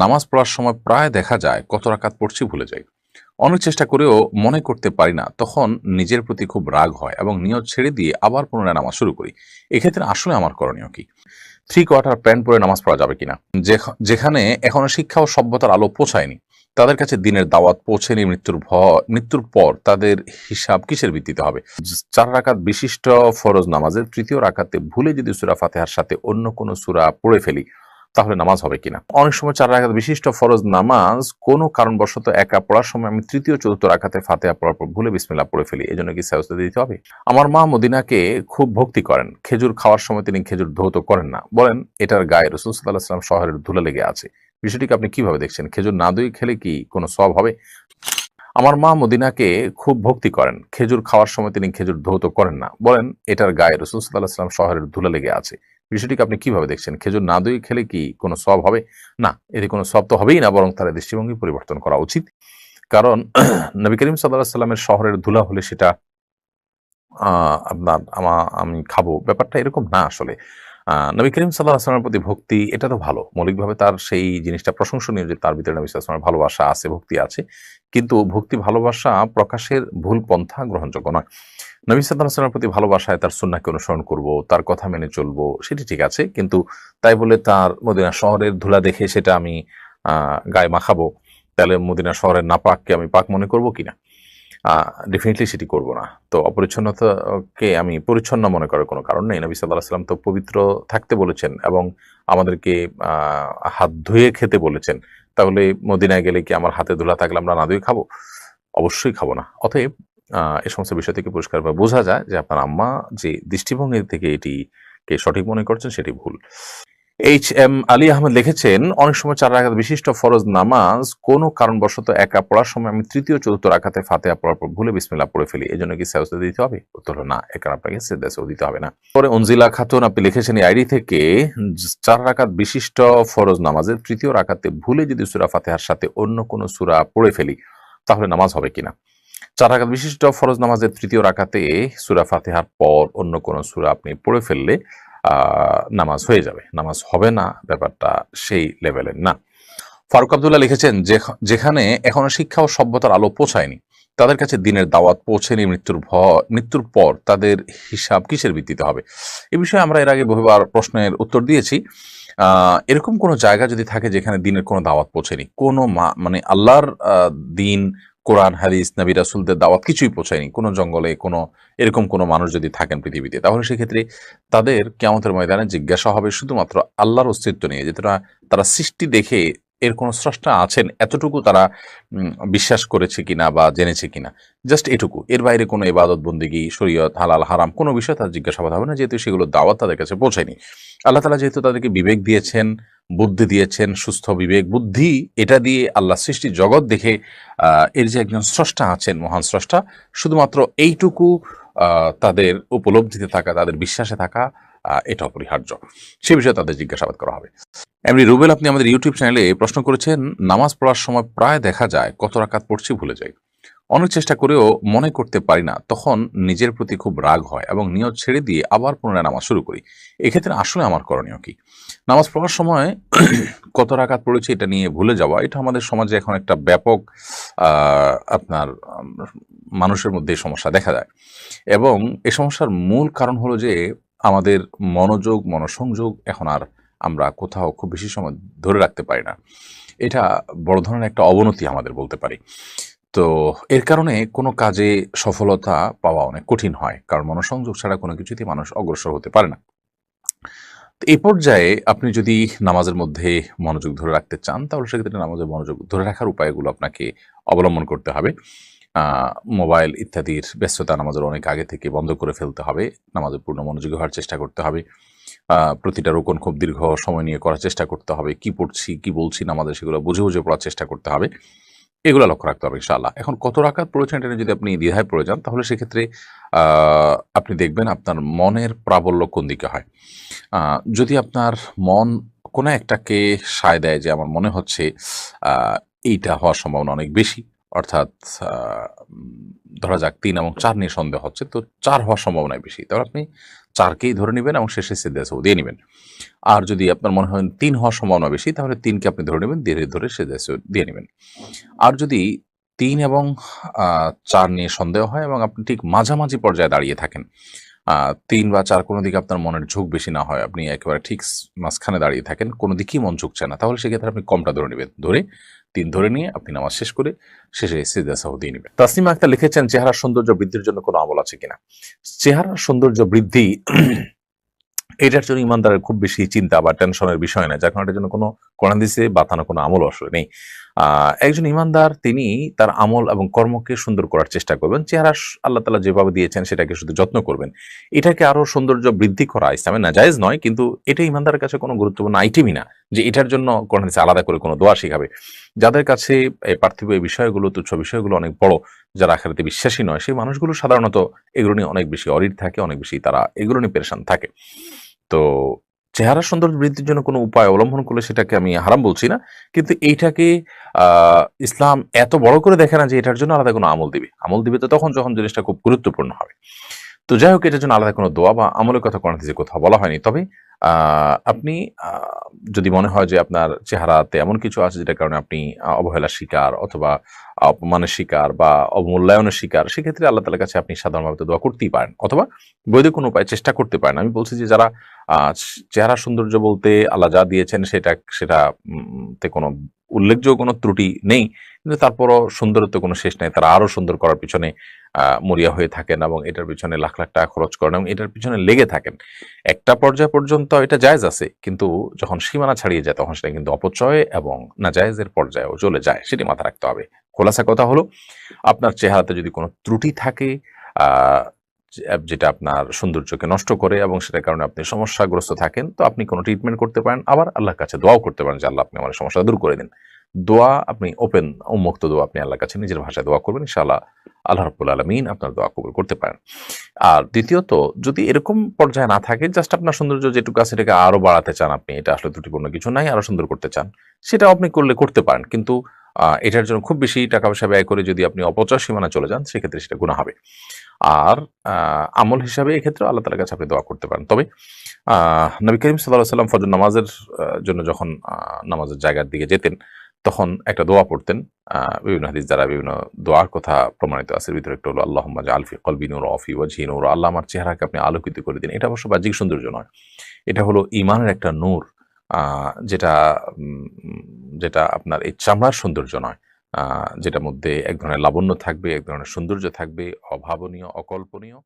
নামাজ পড়ার সময় প্রায় দেখা যায়, কত রাকাত পড়ছি ভুলে যাই। অনেক চেষ্টা করেও মনে করতে পারি না, তখন নিজের প্রতি খুব রাগ হয় এবং নিয়ত ছেড়ে দিয়ে আবার পুনরায় নামাজ শুরু করি। এক্ষেত্রে আসলে আমার করণীয় কি? থ্রি কোয়ার্টার প্যান্ট পরে নামাজ পড়া যাবে কিনা? যেখানে এখনও শিক্ষা ও সভ্যতার আলো পৌঁছায়নি। তাদের কাছে দিনের দাওয়াত পৌঁছেনি, মৃত্যুর মৃত্যুর পর তাদের হিসাব কিসের ভিত্তিতে হবে? চার রাকাত বিশিষ্ট ফরজ নামাজের তৃতীয় রাকাতে ভুলে যদি সুরা ফাতেহার সাথে অন্য কোনো সুরা পড়ে ফেলি তাহলে নামাজ হবে কিনা? অনেক সময় চার রাকাত বিশিষ্ট ফরজ নামাজ কোনো কারণবশত একা পড়ার সময় আমি তৃতীয়, চতুর্থ রাকাতে ফাতেহা পড়ার পর ভুলে বিসমিল্লাহ পড়ে ফেলি। এজন্য কি সাজদা দিতে হবে? আমার মা মদিনাকে খুব ভক্তি করেন। খেজুর খাওয়ার সময় তিনি খেজুর ধৌত করেন না। বলেন, এটার গায়ে রসুল সাল্লাহ সাল্লাম শহরের ধুলা লেগে আছে। বিষয়টিকে আপনি কীভাবে দেখছেন? খেজুর না দই খেলে কি কোনো সব হবে? আমার মা মদিনাকে খুব ভক্তি করেন। খেজুর খাওয়ার সময় তিনি খেজুর ধৌত করেন না। বলেন, এটার গায়ে রসুল সাল্লাহ সাল্লাম শহরের ধুলা লেগে আছে। বিষয়টিকে আপনি কীভাবে দেখছেন? খেজুর না দই খেলে কি কোনো সব হবে? না, এতে কোনো সব তো হবেই না, বরং তার দৃষ্টিভঙ্গি পরিবর্তন করা উচিত। কারণ নবী করিম সাল্লাহ সাল্লামের শহরের ধুলা হলে সেটা আপনার আমা, আমি খাব। ব্যাপারটা এরকম না আসলে। নবী করিম সাল্লাহ আসলামের প্রতি ভক্তি, এটা তো ভালো। মৌলিকভাবে তার সেই জিনিসটা প্রশংসনীয় যে তার ভিতরে নবী সাল্লামের ভালোবাসা আছে, ভক্তি আছে। কিন্তু ভক্তি ভালোবাসা প্রকাশের ভুল পন্থা গ্রহণযোগ্য নয়। নবী আসলামের প্রতি ভালোবাসায় তার সুন্নাকে অনুসরণ করব, তার কথা মেনে চলবো, সেটি ঠিক আছে। কিন্তু তাই বলে তার মদিনা শহরের ধুলা দেখে সেটা আমি গায়ে মাখাবো, তাহলে মদিনা শহরের নাপাককে আমি পাক মনে করব কিনা? ডেফিনেটলি সেটি করব না। তো অপরিচ্ছন্নতাকে আমি পরিচ্ছন্ন মনে করার কোনো কারণ নেই। নবী সাল্লাহ সাল্লাম তো পবিত্র থাকতে বলেছেন এবং আমাদেরকে হাত ধুয়ে খেতে বলেছেন। তাহলে মদিনায় গেলে কি আমার হাতে ধুলা থাকলে আমরা না ধুয়ে খাব? অবশ্যই খাব না। অতএব এই সমস্ত বিষয় থেকে পরিষ্কারভাবে বোঝা যায় যে আপনার আম্মা যে দৃষ্টিভঙ্গি থেকে এটিকে সঠিক মনে করছেন সেটি ভুল। এইচ এম আলী আহমেদ লিখেছেন, অনেক সময় চার রাখাত বিশিষ্ট ফরজ নামাজ কোনো কারণবশত একা পড়ার সময় আমি তৃতীয়, চতুর্থ রাখাতে ফাতেহা পড়ার পর ভুলে বিসমিল্লাহ পড়ে ফেলি। এই জন্য কি সাজদা দিতে হবে? উত্তর, না এখানে আপনাকে সেদাসও দিতে হবে না। পরে অনজিলা খাতুন, আপনি লিখেছেন, এই আইডি থেকে চার রাখাত বিশিষ্ট ফরজ নামাজের তৃতীয় রাকাতে ভুলে যদি সুরা ফাতেহার সাথে অন্য কোনো সুরা পড়ে ফেলি, তাহলে নামাজ হবে কিনা? চার রাকাত বিশিষ্ট ফরজ নামাজের তৃতীয় রাকাতে সুরা ফাতেহার পর অন্য কোনো সুরা আপনি পড়ে ফেললে নামাজ হয়ে যাবে। নামাজ হবে না, ব্যাপারটা সেই লেভেলের না। ফারুক আবদুল্লাহ লিখেছেন যেখানে এখনও শিক্ষা ও সভ্যতার আলো পৌঁছায়নি, তাদের কাছে দিনের দাওয়াত পৌঁছেনি, মৃত্যুর মৃত্যুর পর তাদের হিসাব কিসের ভিত্তিতে হবে? এ বিষয়ে আমরা এর আগে বহুবার প্রশ্নের উত্তর দিয়েছি। এরকম কোনো জায়গা যদি থাকে যেখানে দিনের কোনো দাওয়াত পৌঁছেনি, কোনো মানে আল্লাহর দিন কোরআন, হাদিস, নবী, রাসুলদের দাওয়াত কিছুই পৌঁছায়নি। কোনো জঙ্গলে, কোনো, এরকম কোনো মানুষ যদি থাকেন পৃথিবীতে, তাহলে সেক্ষেত্রে তাদের কেমতের ময়দানে জিজ্ঞাসা হবে শুধুমাত্র আল্লাহর অস্তিত্ব নিয়ে, যে তারা সৃষ্টি দেখে এর কোনো স্রষ্টা আছেন, এতটুকু তারা বিশ্বাস করেছে কিনা বা জেনেছে কিনা। জাস্ট এটুকু। এর বাইরে কোনো ইবাদত, বন্দিগি, শরীয়ত, হালাল, হারাম কোনো বিষয় তার জিজ্ঞাসাবাদ হবে না, যেহেতু সেগুলো দাওয়াত তাদের কাছে পৌঁছায়নি। আল্লাহ তালা যেহেতু তাদেরকে বিবেক দিয়েছেন বুদ্ধি দিয়েছেন, সুস্থ বিবেক, বুদ্ধি, এটা দিয়ে আল্লাহ সৃষ্টি জগৎ দেখে এর যে একজন স্রষ্টা আছেন, মহান স্রষ্টা, শুধুমাত্র এইটুকু তাদের উপলব্ধিতে থাকা, তাদের বিশ্বাসে থাকা এটা অপরিহার্য। সে বিষয়ে তাদের জিজ্ঞাসাবাদ করা হবে। এমনি রুবেল, আপনি আমাদের ইউটিউব চ্যানেলে প্রশ্ন করেছেন, নামাজ পড়ার সময় প্রায় দেখা যায়, কত রাকাত পড়ছি ভুলে যাই। অনেক চেষ্টা করেও মনে করতে পারি না, তখন নিজের প্রতি খুব রাগ হয় এবং নিয়ত ছেড়ে দিয়ে আবার পুনরায় নামাজ শুরু করি। এক্ষেত্রে আসলে আমার করণীয় কি? নামাজ পড়ার সময় কত রাকাত পড়েছে এটা নিয়ে ভুলে যাওয়া, এটা আমাদের সমাজে এখন একটা ব্যাপক আপনার মানুষের মধ্যে সমস্যা দেখা যায় এবং এ সমস্যার মূল কারণ হলো যে আমাদের মনোযোগ, মনোসংযোগ এখন আর আমরা কোথাও খুব বেশি সময় ধরে রাখতে পারি না। এটা বড় ধরনের একটা অবনতি আমাদের বলতে পারি। তো এর কারণে কোনো কাজে সফলতা পাওয়া অনেক কঠিন হয়, কারণ মনোসংযোগ ছাড়া কোনো কিছুতেই মানুষ অগ্রসর হতে পারে না। তো এই পর্যায়ে আপনি যদি নামাজের মধ্যে মনোযোগ ধরে রাখতে চান, তাহলে সেক্ষেত্রে নামাজের মনোযোগ ধরে রাখার উপায়গুলো আপনাকে অবলম্বন করতে হবে। মোবাইল ইত্যাদির ব্যস্ততা নামাজের অনেক আগে থেকে বন্ধ করে ফেলতে হবে নামাজের পূর্ণ মনোযোগী হওয়ার চেষ্টা করতে হবে। প্রতিটা রোকন খুব দীর্ঘ সময় নিয়ে করার চেষ্টা করতে হবে, কি পড়ছি, কি বলছি নামাজে সেগুলো বুঝে বুঝে পড়ার চেষ্টা করতে হবে। এগুলো লক্ষ্য রাখতে হবে ইনশাআল্লাহ। এখন কত রাখার প্রয়োজন এটা যদি আপনি দ্বিধায় প্রয়োজন তাহলে সেক্ষেত্রে আপনি দেখবেন আপনার মনের প্রাবল্য কোন দিকে হয়। যদি আপনার মন কোনো একটাকে সায় দেয় যে আমার মনে হচ্ছে এইটা হওয়ার সম্ভাবনা অনেক বেশি অর্থাৎ ধরা যাক তিন এবং চার নিয়ে সন্দেহ হচ্ছে, তো চার হওয়ার সম্ভাবনাই বেশি। তাহলে আপনি চারকেই ধরে নেবেন এবং শেষে সেদেশও দিয়ে নেবেন। আর যদি আপনার মনে হয় তিন হওয়ার সম্ভাবনা বেশি, তাহলে তিনকে আপনি ধরে নেবেন, ধীরে ধরে সেদেশও দিয়ে নেবেন। আর যদি তিন এবং চার নিয়ে সন্দেহ হয় এবং আপনি ঠিক মাঝামাঝি পর্যায়ে দাঁড়িয়ে থাকেন তিন বা চার কোনো দিকে আপনার মনের ঝোঁক বেশি না হয়, আপনি একেবারে ঠিক মাঝখানে দাঁড়িয়ে থাকেন, কোনো দিকেই মন ঝুঁকছে না, তাহলে সেক্ষেত্রে আপনি কমটা ধরে নেবেন। ধরে তিন ধরে নিয়ে আপনি নামাজ শেষ করে শেষে সিজদা সাহু দিয়ে নেবেন। তাসলিমা আক্তার লিখেছেন, চেহারার সৌন্দর্য বৃদ্ধির জন্য কোনো আমল আছে কিনা? চেহারার সৌন্দর্য বৃদ্ধি এটার জন্য ইমানদারের খুব বেশি চিন্তা বা টেনশনের বিষয় না, যার কারণে এটার জন্য কোনো কোরআন দিছে বাতানো কোনো আমল আসলে নেই। একজন ইমানদার, তিনি তার আমল এবং কর্মকে সুন্দর করার চেষ্টা করবেন। চেহারা আল্লাহ তালা যেভাবে দিয়েছেন, সেটাকে শুধু যত্ন করবেন। এটাকে আরও সৌন্দর্য বৃদ্ধি করা ইসলামে নাজায়েজ নয়, কিন্তু এটা ইমানদারের কাছে কোনো গুরুত্বপূর্ণ আইটেমই না যে এটার জন্য দিছে আলাদা করে কোনো দোয়া শিখাবে। যাদের কাছে পার্থিব এই বিষয়গুলো, তুচ্ছ বিষয়গুলো অনেক বড়, যারা আখেরাতে বিশ্বাসী নয়, সেই মানুষগুলো সাধারণত এগুলো নিয়ে অনেক বেশি অরিড থাকে, অনেক বেশি তারা এগুলো নিয়ে পেরেশান থাকে। তো চেহারা সৌন্দর্য বৃদ্ধির জন্য কোনো উপায় অবলম্বন করলে সেটাকে আমি হারাম বলছি না। কিন্তু এইটাকে ইসলাম এত বড় করে দেখে না যে এটার জন্য আলাদা কোনো আমল দিবে। আমল দিবে তো তখন যখন জিনিসটা খুব গুরুত্বপূর্ণ হবে। তো যাই হোক, এটার জন্য আলাদা কোনো দোয়া বা আমলের কথা কোনো কোথাও বলা হয়নি। তবে আপনি যদি মনে হয় যে আপনার চেহারাতে এমন কিছু আছে যেটার কারণে আপনি অবহেলার শিকার অথবা অপমানের শিকার বা অবমূল্যায়নের শিকার, সেক্ষেত্রে আল্লাহ তালার কাছে আপনি সাধারণভাবে দোয়া করতেই পারেন অথবা বৈধ কোনো উপায় চেষ্টা করতে পারেন। আমি বলছি যে যারা চেহারা সৌন্দর্য বলতে আল্লাহ যা দিয়েছেন সেটা সেটা তে কোনো উল্লেখযোগ্য কোনো ত্রুটি নেই, কিন্তু তারপরও সুন্দরত্ব কোনো শেষ নেই। তারা আরও সুন্দর করার পিছনে মরিয়া হয়ে থাকেন এবং এটার পিছনে লাখ লাখ টাকা খরচ করেন এবং এটার পিছনে লেগে থাকেন। একটা পর্যায় পর্যন্ত এটা জায়জ আছে, কিন্তু যখন সীমানা ছাড়িয়ে যায় তখন সেটা কিন্তু অপচয় এবং না জায়েজের পর্যায়েও চলে যায়, সেটি মাথা রাখতে হবে। খোলাসা কথা হলো, আপনার চেহারাতে যদি কোনো ত্রুটি থাকে যেটা আপনার সৌন্দর্যকে নষ্ট করে এবং সেটার কারণে আপনি সমস্যাগ্রস্ত থাকেন, তো আপনি কোনো ট্রিটমেন্ট করতে পারেন। আবার আল্লাহর কাছে দোয়াও করতে পারেন যে, আল্লাহ, আপনি আমার সমস্যা দূর করে দিন। দোয়া আপনি ওপেন উন্মুক্ত দোয়া আপনি আল্লাহর কাছে নিজের ভাষায় দোয়া করবেন, ইনশাআল্লাহ আল্লাহ রব্বুল আলমিন আপনার দোয়া কবুল করতে পারেন। আর দ্বিতীয়ত, যদি এরকম পর্যায়ে না থাকে জাস্ট আপনার সৌন্দর্য যেটুকু আছে সেটাকে আরও বাড়াতে চান আপনি, এটা আসলে ত্রুটিপূর্ণ কিছু নাই আরও সুন্দর করতে চান সেটা আপনি করলে, করতে পারেন। কিন্তু এটার জন্য খুব বেশি টাকা পয়সা ব্যয় করে যদি আপনি অপচয় সীমানা চলে যান, সেক্ষেত্রে সেটা গুণা হবে। আর আমল হিসাবে এক্ষেত্রে আল্লাহ তালার কাছে আপনি দোয়া করতে পারেন। তবে নবী করিম সাল্লাহ সাল্লাম ফজর নামাজের জন্য যখন নামাজের জায়গার দিকে যেতেন, তখন একটা দোয়া পড়তেন। বিভিন্ন হাদিস দ্বারা বিভিন্ন দোয়ার কথা প্রমাণিত আছে। ভিতরে একটা হলো আল্লাহ আলফি কলবি নূর অফি ওয়াজি নূর। আল্লাহ আমার চেহারাকে আপনি আলোকিত করে দিন। এটা অবশ্য বাহ্যিক সৌন্দর্য নয়। এটা হলো ইমানের একটা নূর। যেটা যেটা আপনার এই চামড়ার সৌন্দর্য নয়। যেটার মধ্যে এক ধরনের লাবণ্য থাকবে, এক ধরনের সৌন্দর্য থাকবে, অভাবনীয়, অকল্পনীয়।